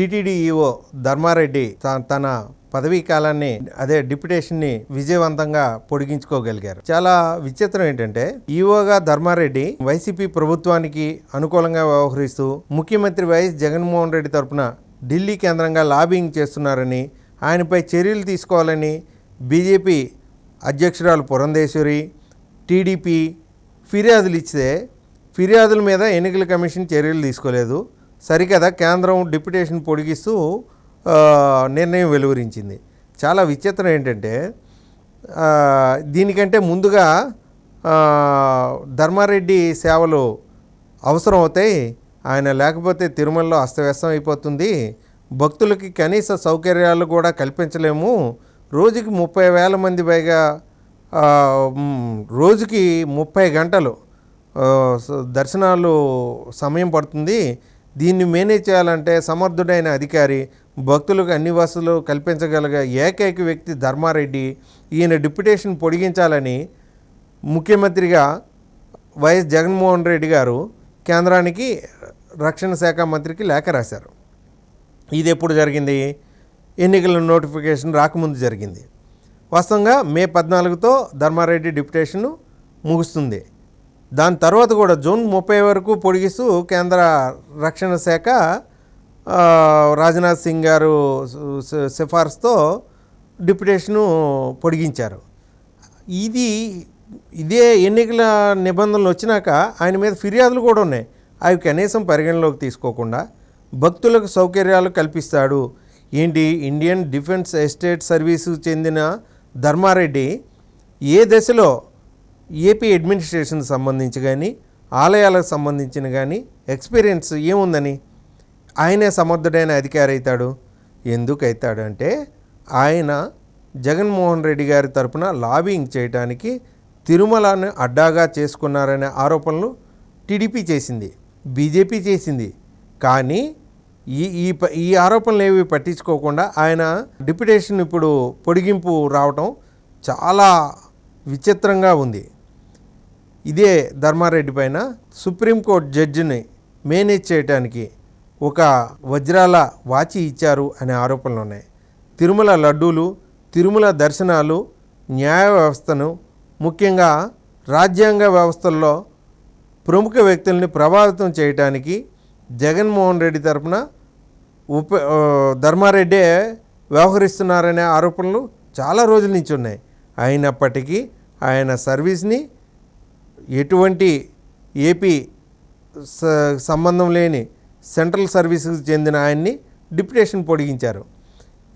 TTD EO Dharmareddy తన పదవీ కాలాన్ని అదే డిప్యుటేషన్ని విజయవంతంగా పొడిగించుకోగలిగారు. చాలా విచిత్రం ఏంటంటే ఈఓగా ధర్మారెడ్డి వైసీపీ ప్రభుత్వానికి అనుకూలంగా వ్యవహరిస్తూ ముఖ్యమంత్రి వైఎస్ జగన్మోహన్ రెడ్డి తరపున ఢిల్లీ కేంద్రంగా లాబింగ్ చేస్తున్నారని ఆయనపై చర్యలు తీసుకోవాలని బీజేపీ అధ్యక్షురాలు పురంధేశ్వరి టీడీపీ ఫిర్యాదులు ఇస్తే ఫిర్యాదుల మీద ఎన్నికల కమిషన్ చర్యలు తీసుకోలేదు. సరికదా కేంద్రం డిప్యుటేషన్ పొడిగిస్తూ నిర్ణయం వెలువరించింది. చాలా విచిత్రం ఏంటంటే దీనికంటే ముందుగా ధర్మారెడ్డి సేవలు అవసరం అవుతాయి ఆయన లేకపోతే తిరుమలలో అస్తవ్యస్తం అయిపోతుంది. భక్తులకి కనీస సౌకర్యాలు కూడా కల్పించలేము. రోజుకి ముప్పై వేల మంది పైగా రోజుకి ముప్పై గంటలు దర్శనాలు సమయం పడుతుంది. దీన్ని మేనేజ్ చేయాలంటే సమర్థుడైన అధికారి భక్తులకు అన్ని వసతులు కల్పించగలిగే ఏకైక వ్యక్తి ధర్మారెడ్డి. ఈయన డిప్యుటేషన్ పొడిగించాలని ముఖ్యమంత్రిగా వైఎస్ జగన్మోహన్ రెడ్డి గారు కేంద్రానికి రక్షణ శాఖ మంత్రికి లేఖ రాశారు. ఇది ఎప్పుడు జరిగింది? ఎన్నికల నోటిఫికేషన్ రాకముందు జరిగింది. వాస్తవంగా మే పద్నాలుగుతో ధర్మారెడ్డి డిప్యుటేషన్ ముగుస్తుంది. దాని తర్వాత కూడా జూన్ ముప్పై వరకు పొడిగిస్తూ కేంద్ర రక్షణ శాఖ రాజ్నాథ్ సింగ్ గారు సిఫార్సుతో డిప్యుటేషను పొడిగించారు. ఇది ఇదే ఎన్నికల నిబంధనలు వచ్చినాక ఆయన మీద ఫిర్యాదులు కూడా ఉన్నాయి. అవి కనీసం పరిగణలోకి తీసుకోకుండా భక్తులకు సౌకర్యాలు కల్పిస్తాడు. ఏంటి? ఇండియన్ డిఫెన్స్ ఎస్టేట్ సర్వీసు చెందిన ధర్మారెడ్డి ఏ దశలో ఏపీ అడ్మినిస్ట్రేషన్ సంబంధించి కానీ ఆలయాలకు సంబంధించిన కానీ ఎక్స్పీరియన్స్ ఏముందని? ఆయనే సమర్థుడైన అధికారి అవుతాడు ఎందుకు అవుతాడు అంటే ఆయన జగన్మోహన్ రెడ్డి గారి తరపున లాబింగ్ చేయడానికి తిరుమలను అడ్డాగా చేసుకున్నారనే ఆరోపణలు టీడీపీ చేసింది బీజేపీ చేసింది. కానీ ఈ ఈ ప- ఈ ఆరోపణలు ఏవి పట్టించుకోకుండా ఆయన డిప్యుటేషన్ ఇప్పుడు పొడిగింపు రావటం చాలా విచిత్రంగా ఉంది. ఇదే ధర్మారెడ్డి పైన సుప్రీంకోర్టు జడ్జిని మేనేజ్ చేయడానికి ఒక వజ్రాల వాచి ఇచ్చారు అనే ఆరోపణలు ఉన్నాయి. తిరుమల లడ్డూలు తిరుమల దర్శనాలు న్యాయ వ్యవస్థను ముఖ్యంగా రాజ్యాంగ వ్యవస్థల్లో ప్రముఖ వ్యక్తుల్ని ప్రభావితం చేయటానికి జగన్మోహన్ రెడ్డి తరపున ఉప ధర్మారెడ్డే వ్యవహరిస్తున్నారనే ఆరోపణలు చాలా రోజుల నుంచి ఉన్నాయి. అయినప్పటికీ ఆయన సర్వీస్ని ఎటువంటి ఏపీ స- సంబంధం లేని సెంట్రల్ సర్వీసెస్ చెందిన ఆయన్ని డిప్యుటేషన్ పొడిగించారు.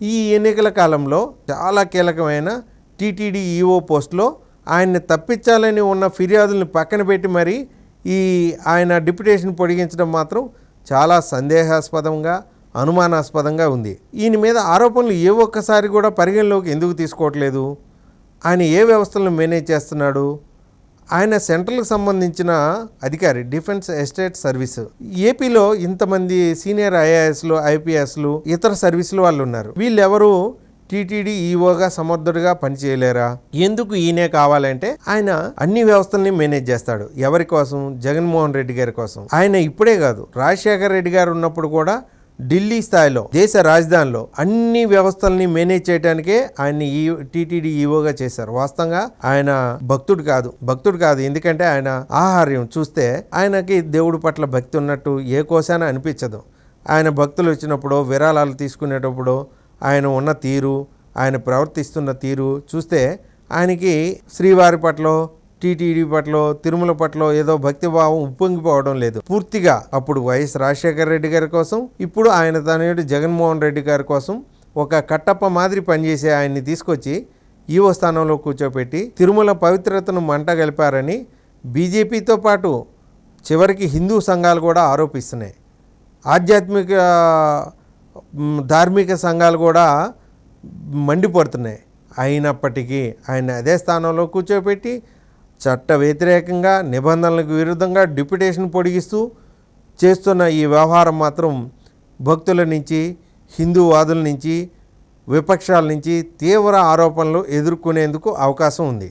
ఈ ఎన్నికల కాలంలో చాలా కీలకమైన టీటీడీ ఈఓ పోస్ట్లో ఆయన్ని తప్పించాలని ఉన్న ఫిర్యాదులను పక్కన పెట్టి మరి ఈ ఆయన డిప్యుటేషన్ పొడిగించడం మాత్రం చాలా సందేహాస్పదంగా అనుమానాస్పదంగా ఉంది. ఈయన మీద ఆరోపణలు ఏ ఒక్కసారి కూడా పరిగణలోకి ఎందుకు తీసుకోవట్లేదు? ఆయన ఏ వ్యవస్థలను మేనేజ్ చేస్తున్నాడు? ఆయన సెంట్రల్కి సంబంధించిన అధికారి డిఫెన్స్ ఎస్టేట్ సర్వీస్. ఏపీలో ఇంతమంది సీనియర్ ఐఏఎస్లు ఐపీఎస్లు ఇతర సర్వీసులు వాళ్ళు ఉన్నారు వీళ్ళెవరు? టీటీడీ ఈఓగా సమర్థుడిగా పనిచేయలేరా? ఎందుకు ఈయనే కావాలంటే ఆయన అన్ని వ్యవస్థల్ని మేనేజ్ చేస్తాడు. ఎవరి కోసం? జగన్మోహన్ రెడ్డి గారి కోసం. ఆయన ఇప్పుడే కాదు రాజశేఖర రెడ్డి గారు ఉన్నప్పుడు కూడా ఢిల్లీ స్థాయిలో దేశ రాజధానిలో అన్ని వ్యవస్థల్ని మేనేజ్ చేయడానికే ఆయన్ని ఈ టీటీడీ ఈవోగా చేశారు. వాస్తవంగా ఆయన భక్తుడు కాదు భక్తుడు కాదు. ఎందుకంటే ఆయన ఆహార్యం చూస్తే ఆయనకి దేవుడి పట్ల భక్తి ఉన్నట్టు ఏ కోశాన అనిపించదు. ఆయన భక్తులు వచ్చినప్పుడు విరాళాలు తీసుకునేటప్పుడు ఆయన ఉన్న తీరు ఆయన ప్రవర్తిస్తున్న తీరు చూస్తే ఆయనకి శ్రీవారి పట్ల టీటీడీ పట్ల తిరుమల పట్ల ఏదో భక్తిభావం ఉప్పొంగిపోవడం లేదు. పూర్తిగా అప్పుడు వైఎస్ రాజశేఖర రెడ్డి గారి కోసం ఇప్పుడు ఆయన తనయుడు జగన్మోహన్ రెడ్డి గారి కోసం ఒక కట్టప్ప మాదిరి పనిచేసే ఆయన్ని తీసుకొచ్చి ఈవో స్థానంలో కూర్చోపెట్టి తిరుమల పవిత్రతను మంట గలిపారని బీజేపీతో పాటు చివరికి హిందూ సంఘాలు కూడా ఆరోపిస్తున్నాయి. ఆధ్యాత్మిక ధార్మిక సంఘాలు కూడా మండిపడుతున్నాయి. అయినప్పటికీ ఆయన అదే స్థానంలో కూర్చోబెట్టి చట్ట వ్యతిరేకంగా నిబంధనలకు విరుద్ధంగా డిప్యుటేషన్ పొడిగిస్తూ చేస్తున్న ఈ వ్యవహారం మాత్రం భక్తుల నుంచి హిందూవాదుల నుంచి విపక్షాల నుంచి తీవ్ర ఆరోపణలు ఎదుర్కొనేందుకు అవకాశం ఉంది.